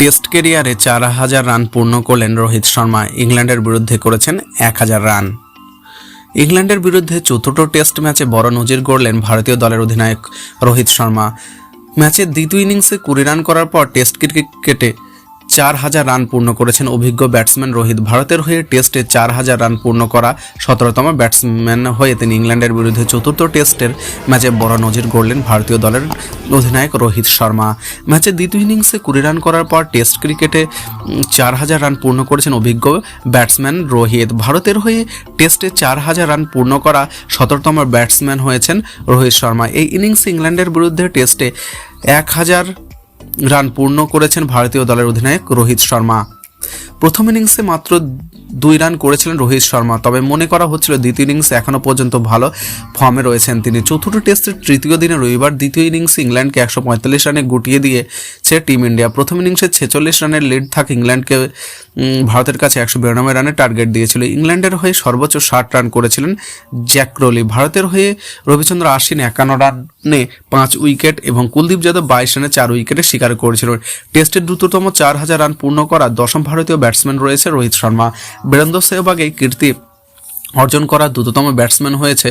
Test কেরিয়ারে চার হাজার রান পূর্ণ করলেন রোহিত শর্মা। ইংল্যান্ডের বিরুদ্ধে করেছেন এক হাজার রান। ইংল্যান্ডের বিরুদ্ধে চতুর্থ টেস্ট ম্যাচে বড় নজির গড়লেন ভারতীয় দলের অধিনায়ক রোহিত শর্মা। ম্যাচের দ্বিতীয় ইনিংসে কুড়ি রান করার পর টেস্ট ক্রিকেটে চার হাজার রান পূর্ণ করেছেন অভিজ্ঞ ব্যাটসম্যান রোহিত। ভারতের হয়ে টেস্টে চার হাজার রান পূর্ণ করা সতেরোতম ব্যাটসম্যান হয়ে তিনি ইংল্যান্ডের বিরুদ্ধে চতুর্থ টেস্টের ম্যাচে বড় নজির গড়লেন ভারতীয় দলের অধিনায়ক রোহিত শর্মা। ম্যাচের দ্বিতীয় ইনিংসে কুড়ি রান করার পর টেস্ট ক্রিকেটে চার হাজার রান পূর্ণ করেছেন অভিজ্ঞ ব্যাটসম্যান রোহিত। ভারতের হয়ে টেস্টে চার হাজার রান পূর্ণ করা সতেরোতম ব্যাটসম্যান হয়েছেন রোহিত শর্মা। এই ইনিংসে ইংল্যান্ডের বিরুদ্ধে টেস্টে এক হাজার রান পূর্ণ করেছেন ভারতীয় দলের অধিনায়ক রোহিত শর্মা। প্রথম ইনিংসে মাত্র দুই রান করেছিলেন রোহিত শর্মা। তবে মনে করা হচ্ছিল দ্বিতীয় ইনিংসে এখনও পর্যন্ত ভালো ফর্মে রয়েছেন তিনি। চতুর্থ টেস্টের তৃতীয় দিনে রবিবার দ্বিতীয় ইনিংসে ইংল্যান্ডকে একশো পঁয়তাল্লিশ রানে গুটিয়ে দিয়েছে টিম ইন্ডিয়া। প্রথম ইনিংসে ছেচল্লিশ রানের লিড থাকে ইংল্যান্ডকে ভারতের কাছে একশো বিরানব্বই রানের টার্গেট দিয়েছিল। ইংল্যান্ডের হয়ে সর্বোচ্চ ষাট রান করেছিলেন জ্যাক রোলি। ভারতের হয়ে রবিচন্দ্র আশ্বিন একান্ন রানে পাঁচ উইকেট এবং কুলদীপ যাদব বাইশ রানে চার উইকেটে শিকার করেছিল টেস্টের দ্রুততম চার হাজার রান পূর্ণ করা দশম ভারতীয় ব্যাটসম্যান রয়েছে রোহিত শর্মা। বীরেন্দ্র সেহবাগ এই কীর্তি অর্জন করা দ্রুততম ব্যাটসম্যান হয়েছে।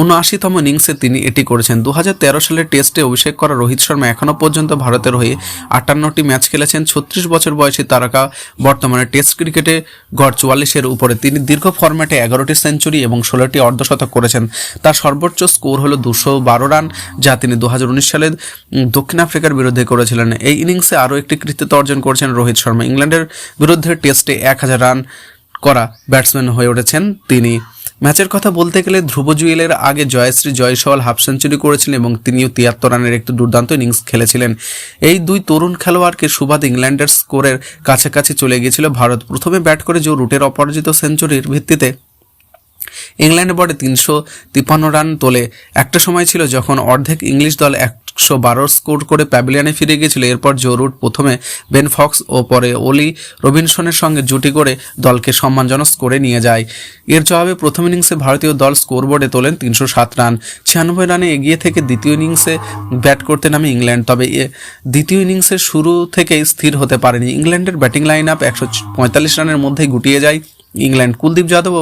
উনআশিতম ইনিংসে তিনি এটি করেছেন। দু হাজার তেরো সালের টেস্টে অভিষেক করা রোহিত শর্মা এখনও পর্যন্ত ভারতের হয়ে আটান্নটি ম্যাচ খেলেছেন। ছত্রিশ বছর বয়সী তারকা বর্তমানে টেস্ট ক্রিকেটে গড় চুয়াল্লিশের উপরে। তিনি দীর্ঘ ফরম্যাটে এগারোটি সেঞ্চুরি এবং ষোলোটি অর্ধশতক করেছেন। তার সর্বোচ্চ স্কোর হলো দুশো বারো রান, যা তিনি দু হাজার উনিশ সালে দক্ষিণ আফ্রিকার বিরুদ্ধে করেছিলেন। এই ইনিংসে আরও একটি কৃতিত্ব অর্জন করেছেন রোহিত শর্মা। ইংল্যান্ডের বিরুদ্ধে টেস্টে এক হাজার রান করা ব্যাটসম্যান হয়ে উঠেছেন তিনি। ম্যাচের কথা বলতে গেলে ধ্রুব জুয়েলের আগে জয়শ্রী জয়সওয়াল হাফ সেঞ্চুরি করেছিলেন এবং তিনিও তিয়াত্তর রানের একটি দুর্দান্ত ইনিংস খেলেছিলেন। এই দুই তরুণ খেলোয়াড়কে সুবাদ ইংল্যান্ডের স্কোরের কাছাকাছি চলে গিয়েছিল। ভারত প্রথমে ব্যাট করে যে রুটের অপরাজিত সেঞ্চুরির ভিত্তিতে ইংল্যান্ড বটে তিনশো তিপ্পান্ন রান তোলে। একটা সময় ছিল যখন অর্ধেক ইংলিশ দল একশো বারো স্কোর করে প্যাভিলিয়নে ফিরে গিয়েছিল। এরপর জো রুট প্রথমে বেন ফক্স ও পরে ওলি রবিনসনের সঙ্গে জুটি করে দলকে সম্মানজনক স্কোরে নিয়ে যায়। এর জবাবে প্রথম ইনিংসে ভারতীয় দল স্কোরবোর্ডে তোলেন তিনশো সাত রান। ছিয়ানব্বই রানে এগিয়ে থেকে দ্বিতীয় ইনিংসে ব্যাট করতে নামে ইংল্যান্ড, তবে দ্বিতীয় ইনিংসের শুরু থেকেই স্থির হতে পারেনি। ইংল্যান্ডের ব্যাটিং লাইন আপ একশো পঁয়তাল্লিশ রানের মধ্যেই গুটিয়ে যায়। ইংল্যান্ড। কুলদীপ যাদব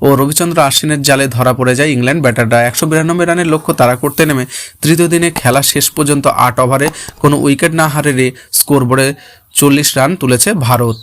ও- রবিচন্দ্র আশ্বিনের জালে ধরা পড়ে যায় ইংল্যান্ড ব্যাটাররা। একশো বিরানব্বই রানের লক্ষ্য তারা করতে নেমে তৃতীয় দিনে খেলা শেষ পর্যন্ত আট ওভারে কোনো উইকেট না হারে স্কোরবোর্ডে চল্লিশ রান তুলেছে ভারত।